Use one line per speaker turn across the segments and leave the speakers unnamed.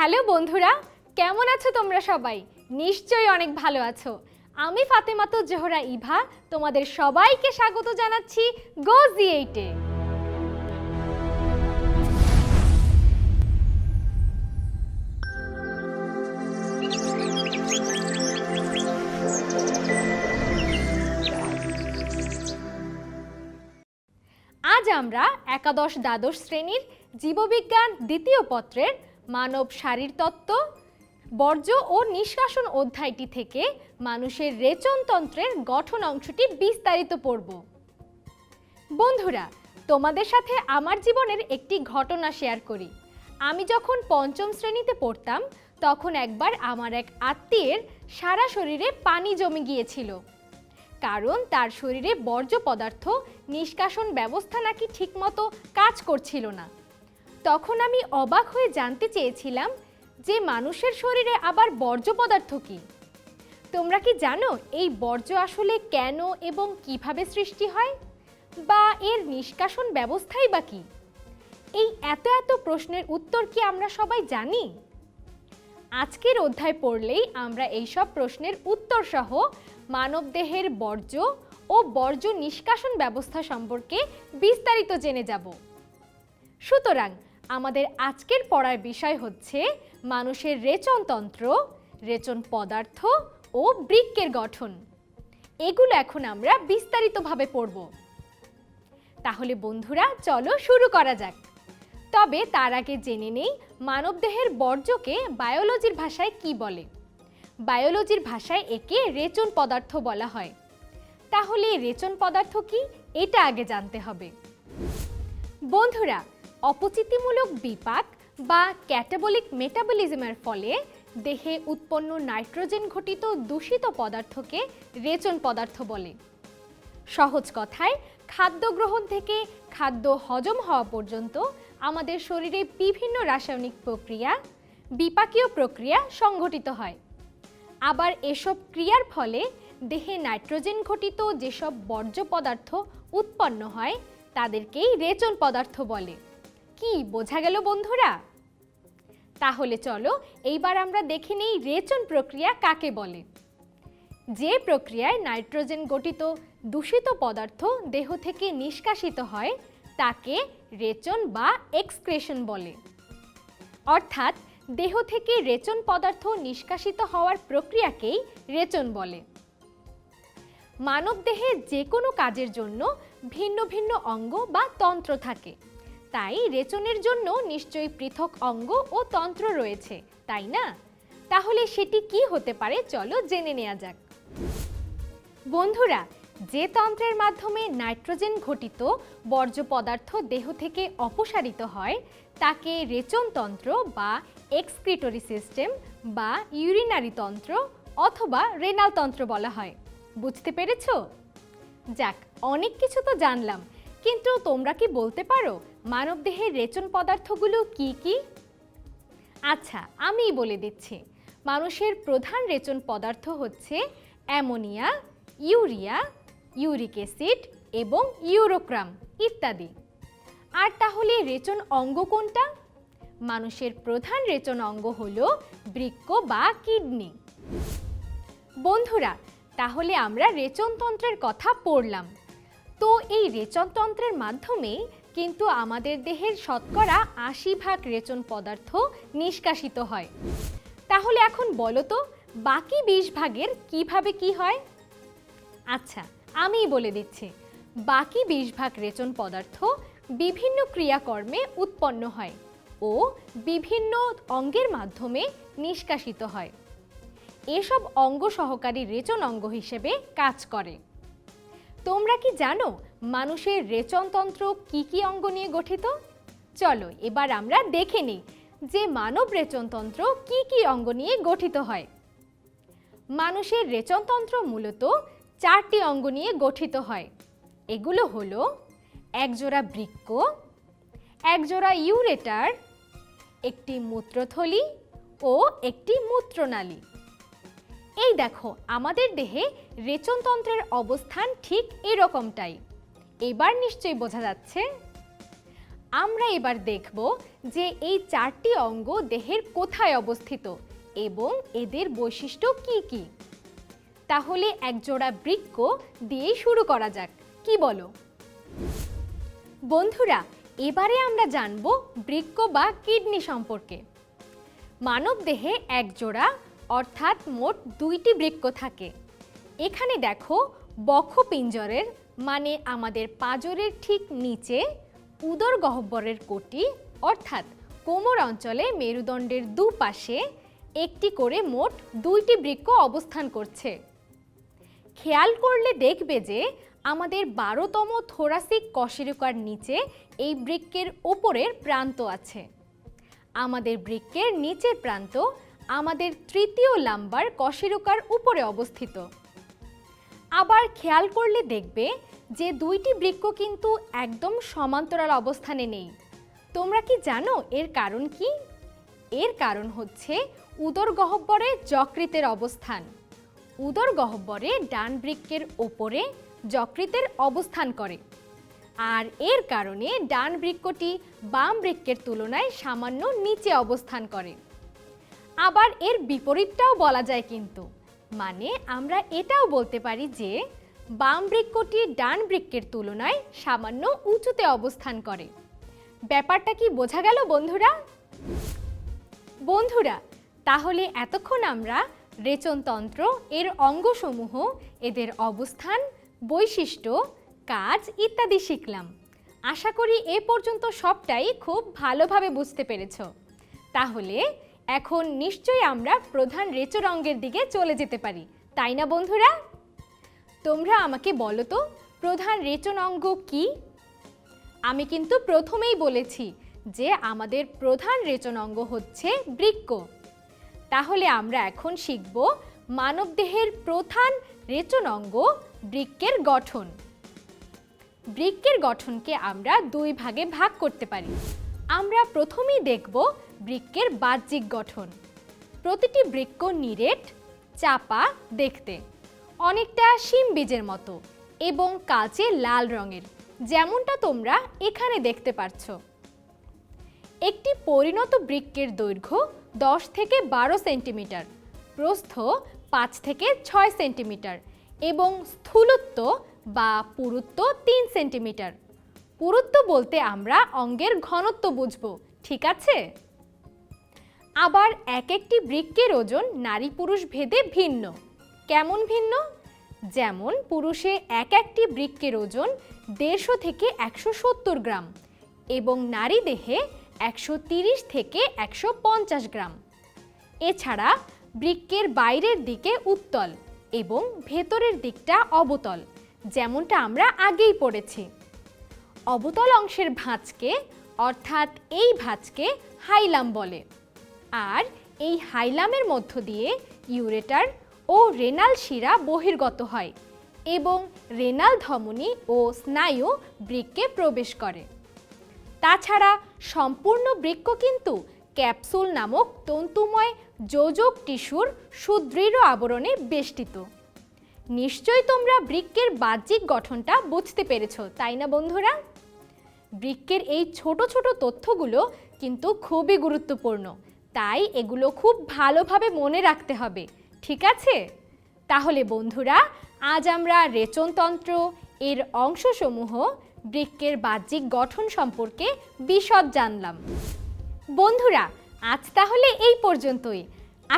Hello বন্ধুরা, কেমন আছো তোমরা সবাই? নিশ্চয়ই অনেক ভালো আছো। আমি ফাতেমাতো জোহরা ইভা, তোমাদের সবাইকে স্বাগত জানাচ্ছি গো জি এইটে আজ আমরা একাদশ দ্বাদশ শ্রেণির জীববিজ্ঞান দ্বিতীয় পত্রের মানব শারীরতত্ত্ব বর্জ্য ও নিষ্কাশন অধ্যায়টি থেকে মানুষের রেচনতন্ত্রের গঠন অংশটি বিস্তারিত পড়ব। বন্ধুরা, তোমাদের সাথে আমার জীবনের একটি ঘটনা শেয়ার করি। আমি যখন পঞ্চম শ্রেণীতে পড়তাম, তখন একবার আমার এক আত্মীয়ের সারা শরীরে পানি জমে গিয়েছিল। কারণ তার শরীরে বর্জ্য পদার্থ নিষ্কাশন ব্যবস্থা নাকি ঠিকমতো কাজ করছিল না। তখন আমি অবাক হয়ে জানতে চেয়েছিলাম যে মানুষের শরীরে আবার বর্জ্য পদার্থ কি। তোমরা কি জানো এই বর্জ্য আসলে কেন এবং কীভাবে সৃষ্টি হয়? বা এর নিষ্কাশন ব্যবস্থাই বা কি? এই এত এত প্রশ্নের উত্তর কি আমরা সবাই জানি? আজকের অধ্যায় পড়লেই আমরা এইসব প্রশ্নের উত্তর সহ মানবদেহের বর্জ্য ও বর্জ্য নিষ্কাশন ব্যবস্থা সম্পর্কে বিস্তারিত জেনে যাব। সুতরাং আমাদের আজকের পড়ার বিষয় হচ্ছে মানুষের রেচনতন্ত্র রেচন পদার্থ ও বৃক্কের গঠন। এগুলো এখন আমরা বিস্তারিতভাবে পড়ব। তাহলে বন্ধুরা, চলো শুরু করা যাক। তবে তার আগে জেনে নেই মানবদেহের বর্জ্যকে বায়োলজির ভাষায় কি বলে। বায়োলজির ভাষায় একে রেচন পদার্থ বলা হয়। তাহলে রেচন পদার্থ কি? এটা আগে জানতে হবে। বন্ধুরা অপচিতিমূলক বিপাক বা ক্যাটাবলিক মেটাবলিজমের ফলে দেহে উৎপন্ন নাইট্রোজেন ঘটিত দূষিত পদার্থকে রেচন পদার্থ বলে। সহজ কথায়, খাদ্য গ্রহণ থেকে খাদ্য হজম হওয়া পর্যন্ত আমাদের শরীরে বিভিন্ন রাসায়নিক প্রক্রিয়া, বিপাকীয় প্রক্রিয়া সংঘটিত হয়। আবার এসব ক্রিয়ার ফলে দেহে নাইট্রোজেন ঘটিত যেসব বর্জ্য পদার্থ উৎপন্ন হয়, তাদেরকেই রেচন পদার্থ বলে। কি? বোঝা গেল বন্ধুরা? তাহলে চলো, এইবার আমরা দেখে নেই রেচন প্রক্রিয়া কাকে বলে। যে প্রক্রিয়ায় নাইট্রোজেন গঠিত দূষিত পদার্থ দেহ থেকে নিষ্কাশিত হয়, তাকে রেচন বা এক্সক্রেশন বলে। অর্থাৎ, দেহ থেকে রেচন পদার্থ নিষ্কাশিত হওয়ার প্রক্রিয়াকেই রেচন বলে। মানবদেহে যে কোনো কাজের জন্য ভিন্ন ভিন্ন অঙ্গ বা তন্ত্র থাকে। তাই রেচনের জন্য নিশ্চয়ই পৃথক অঙ্গ ও তন্ত্র রয়েছে, তাই না? তাহলে সেটি কি হতে পারে চলো জেনে নেওয়া যাক। বন্ধুরা, যে তন্ত্রের মাধ্যমে নাইট্রোজেন ঘটিত বর্জ্য পদার্থ দেহ থেকে অপসারিত হয়, তাকে রেচনতন্ত্র বা এক্সক্রিটরি সিস্টেম বা ইউরিনারি তন্ত্র অথবা রেনাল তন্ত্র বলা হয়। বুঝতে পেরেছ? যাক, অনেক কিছু তো জানলাম, কিন্তু তোমরা কি বলতে পারো মানবদেহের রেচন পদার্থগুলো কি কি? আচ্ছা আমিই বলে দিচ্ছি। মানুষের প্রধান রেচন পদার্থ হচ্ছে অ্যামোনিয়া, ইউরিয়া, ইউরিক অ্যাসিড এবং ইউরোক্রাম ইত্যাদি। আর তাহলে রেচন অঙ্গ কোনটা? মানুষের প্রধান রেচন অঙ্গ হল বৃক্ক বা কিডনি। বন্ধুরা, তাহলে আমরা রেচনতন্ত্রের কথা পড়লাম। তো এই রেচনতন্ত্রের মাধ্যমেই কিন্তু আমাদের দেহের শতকরা আশি ভাগ রেচন পদার্থ নিষ্কাশিত হয়। তাহলে এখন বলো তো, বাকি বিশ ভাগের কীভাবে কি হয়? আচ্ছা আমিই বলে দিচ্ছি। বাকি বিশ ভাগ রেচন পদার্থ বিভিন্ন ক্রিয়াকর্মে উৎপন্ন হয় ও বিভিন্ন অঙ্গের মাধ্যমে নিষ্কাশিত হয়। এসব অঙ্গ সহকারী রেচন অঙ্গ হিসেবে কাজ করে। তোমরা কি জানো মানুষের রেচনতন্ত্র কি কি অঙ্গ নিয়ে গঠিত? চলো, এবার আমরা দেখে নিই যে মানব রেচনতন্ত্র কি কি অঙ্গ নিয়ে গঠিত হয়। মানুষের রেচনতন্ত্র মূলত চারটি অঙ্গ নিয়ে গঠিত হয়। এগুলো হলো একজোড়া বৃক্ক, একজোড়া ইউরেটার, একটি মূত্রথলি ও একটি মূত্রনালী। এই দেখো, আমাদের দেহে রেচনতন্ত্রের অবস্থান ঠিক এরকমটাই। এবার নিশ্চয়ই বোঝা যাচ্ছে। আমরা এবার দেখব যে এই চারটি অঙ্গ দেহের কোথায় অবস্থিত এবং এদের বৈশিষ্ট্য কি কি। তাহলে একজোড়া বৃক্ক দিয়েই শুরু করা যাক। কি বলো? বন্ধুরা, এবারে আমরা জানব বৃক্ক বা কিডনি সম্পর্কে। মানব দেহে এক জোড়া অর্থাৎ মোট দুইটি বৃক্ক থাকে। এখানে দেখো বক্ষপিঞ্জরের মানে আমাদের পাজরের ঠিক নিচে উদর গহ্বরের কোটি, অর্থাৎ কোমর অঞ্চলে মেরুদণ্ডের দুপাশে একটি করে মোট দুইটি বৃক্ষ অবস্থান করছে। খেয়াল করলে দেখবে যে আমাদের বারোতম থোরাসিক কশেরুকার নিচে এই বৃক্কের ওপরের প্রান্ত আছে। আমাদের বৃক্কের নিচের প্রান্ত আমাদের তৃতীয় লাম্বার কশেরুকার উপরে অবস্থিত। আবার খেয়াল করলে দেখবে যে দুইটি বৃক্ক কিন্তু একদম সমান্তরাল অবস্থানে নেই। তোমরা কি জানো এর কারণ কি? এর কারণ হচ্ছে উদর গহ্বরে যকৃতের অবস্থান। উদর গহ্বরে ডান বৃক্কের ওপরে যকৃতের অবস্থান করে। আর এর কারণে ডান বৃক্কটি বাম বৃক্কের তুলনায় সামান্য নিচে অবস্থান করে। আবার এর বিপরীতটাও বলা যায় কিন্তু। মানে আমরা এটাও বলতে পারি যে, বাম বৃক্কটি ডান বৃক্কের তুলনায় সামান্য উঁচুতে অবস্থান করে। ব্যাপারটা কি বোঝা গেল বন্ধুরা? বন্ধুরা, তাহলে এতক্ষণ আমরা রেচনতন্ত্র এর অঙ্গসমূহ, এদের অবস্থান, বৈশিষ্ট্য, কাজ ইত্যাদি শিখলাম। আশা করি এ পর্যন্ত সবটাই খুব ভালোভাবে বুঝতে পেরেছ। তাহলে এখন নিশ্চয়ই আমরা প্রধান রেচর অঙ্গের দিকে চলে যেতে পারি, তাই না বন্ধুরা? তোমরা আমাকে বলো তো, প্রধান রেচন অঙ্গ কি? আমি কিন্তু প্রথমেই বলেছি যে আমাদের প্রধান রেচন অঙ্গ হচ্ছে বৃক্ক। তাহলে আমরা এখন শিখব মানবদেহের প্রধান রেচন অঙ্গ বৃক্কের গঠন। বৃক্কের গঠনকে আমরা দুই ভাগে ভাগ করতে পারি। আমরা প্রথমেই দেখব বৃক্কের বাহ্যিক গঠন। প্রতিটি বৃক্ক নিরেট, চাপা, দেখতে। অনেকটা শিম বীজের মতো এবং কালচে লাল রঙের, যেমনটা তোমরা এখানে দেখতে পাচ্ছ একটি পরিণত বৃক্কের দৈর্ঘ্য দশ থেকে বারো সেন্টিমিটার, প্রস্থ পাঁচ থেকে ছয় সেন্টিমিটার এবং স্থূলত্ব বা পুরুত্ব তিন সেন্টিমিটার। পুরুত্ব বলতে আমরা অঙ্গের ঘনত্ব বুঝব, ঠিক আছে? আবার এক একটি বৃক্কের ওজন নারী পুরুষ ভেদে ভিন্ন। কেমন ভিন্ন? যেমন পুরুষে এক একটি বৃক্কের ওজন দেড়শো থেকে একশো সত্তর গ্রাম এবং নারী দেহে একশো তিরিশ থেকে একশো পঞ্চাশ গ্রাম। এছাড়া বৃক্কের বাইরের দিকে উত্তল এবং ভেতরের দিকটা অবতল, যেমনটা আমরা আগেই পড়েছি। অবতল অংশের ভাঁজকে, অর্থাৎ এই ভাঁজকে হাইলাম বলে। আর এই হাইলামের মধ্য দিয়ে ইউরেটার ও রেনাল শিরা বহির্গত হয় এবং রেনাল ধমনী ও স্নায়ু বৃক্কে প্রবেশ করে। তাছাড়া সম্পূর্ণ বৃক্ক কিন্তু ক্যাপসুল নামক তন্তুময় যোজক টিস্যুর সুদৃঢ় আবরণে বেষ্টিত। নিশ্চয়ই তোমরা বৃক্কের বাহ্যিক গঠনটা বুঝতে পেরেছ, তাই না বন্ধুরা? বৃক্কের এই ছোট ছোট তথ্যগুলো কিন্তু খুবই গুরুত্বপূর্ণ তাই এগুলো খুব ভালোভাবে মনে রাখতে হবে, ঠিক আছে? তাহলে বন্ধুরা, আজ আমরা রেচনতন্ত্র, এর অংশসমূহ, বৃক্কের বাহ্যিক গঠন সম্পর্কে বিশদ জানলাম। বন্ধুরা, আজ তাহলে এই পর্যন্তই।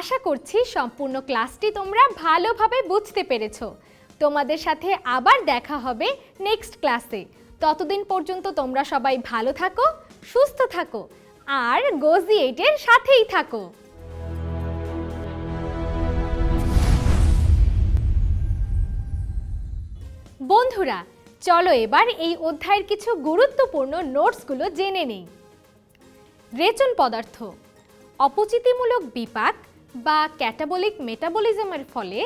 আশা করছি সম্পূর্ণ ক্লাসটি তোমরা ভালোভাবে বুঝতে পেরেছ। তোমাদের সাথে আবার দেখা হবে নেক্সট ক্লাসে। ততদিন পর্যন্ত তোমরা সবাই ভালো থাকো, সুস্থ থাকো। আর গোজি এইটের সাথেই থাকো। বন্ধুরা, চলো এবার এই অধ্যায়ের কিছু গুরুত্বপূর্ণ নোটসগুলো জেনে নেই। রেচন পদার্থ, অপচিতিমূলক বিপাক বা ক্যাটাবলিক মেটাবলিজমের ফলে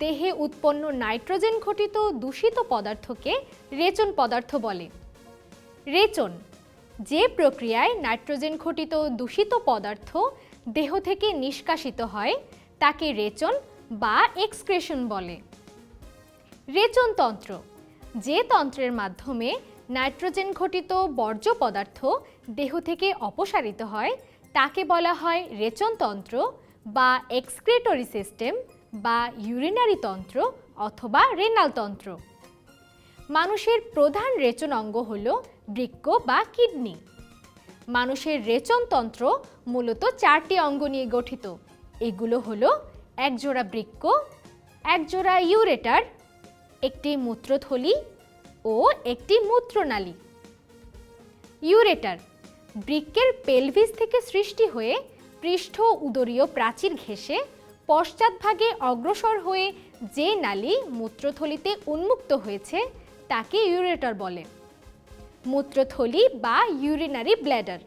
দেহে উৎপন্ন নাইট্রোজেন ঘটিত দূষিত পদার্থকে রেচন পদার্থ বলে। রেচন যে প্রক্রিয়ায় নাইট্রোজেন ঘটিত দূষিত পদার্থ দেহ থেকে নিষ্কাশিত হয়, তাকে রেচন বা এক্সক্রেশন বলে। রেচন তন্ত্র, যে তন্ত্রের মাধ্যমে নাইট্রোজেন ঘটিত বর্জ্য পদার্থ দেহ থেকে অপসারিত হয়, তাকে বলা হয় রেচনতন্ত্র বা এক্সক্রেটরি সিস্টেম বা ইউরিনারি তন্ত্র অথবা রেনাল তন্ত্র। মানুষের প্রধান রেচন অঙ্গ হল বৃক্ক বা কিডনি। মানুষের রেচনতন্ত্র মূলত চারটি অঙ্গ নিয়ে গঠিত। এগুলো হলো একজোড়া বৃক্ক, একজোড়া ইউরেটার, একটি মূত্রথলি ও একটি মূত্রনালী। ইউরেটার বৃক্কের পেলভিস থেকে সৃষ্টি হয়ে পৃষ্ঠ উদরীয় প্রাচীর ঘেঁষে পশ্চাৎভাগে অগ্রসর হয়ে যে নালী মূত্রথলিতে উন্মুক্ত হয়েছে তাকে ইউরেটার বলে। মূত্রথলি বা ইউরিনারি ব্ল্যাডার।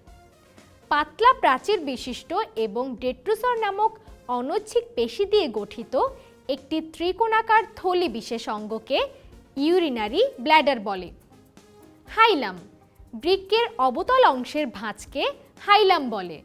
পাতলা প্রাচীর বিশিষ্ট এবং ডেট্রোসর নামক অনৈচ্ছিক পেশি দিয়ে গঠিত একটি ত্রিকোণাকার থলি বিশেষ অঙ্গকে ইউরিনারি ব্ল্যাডার বলে। হাইলাম, বৃক্কের অবতল অংশের ভাঁজকে হাইলাম বলে।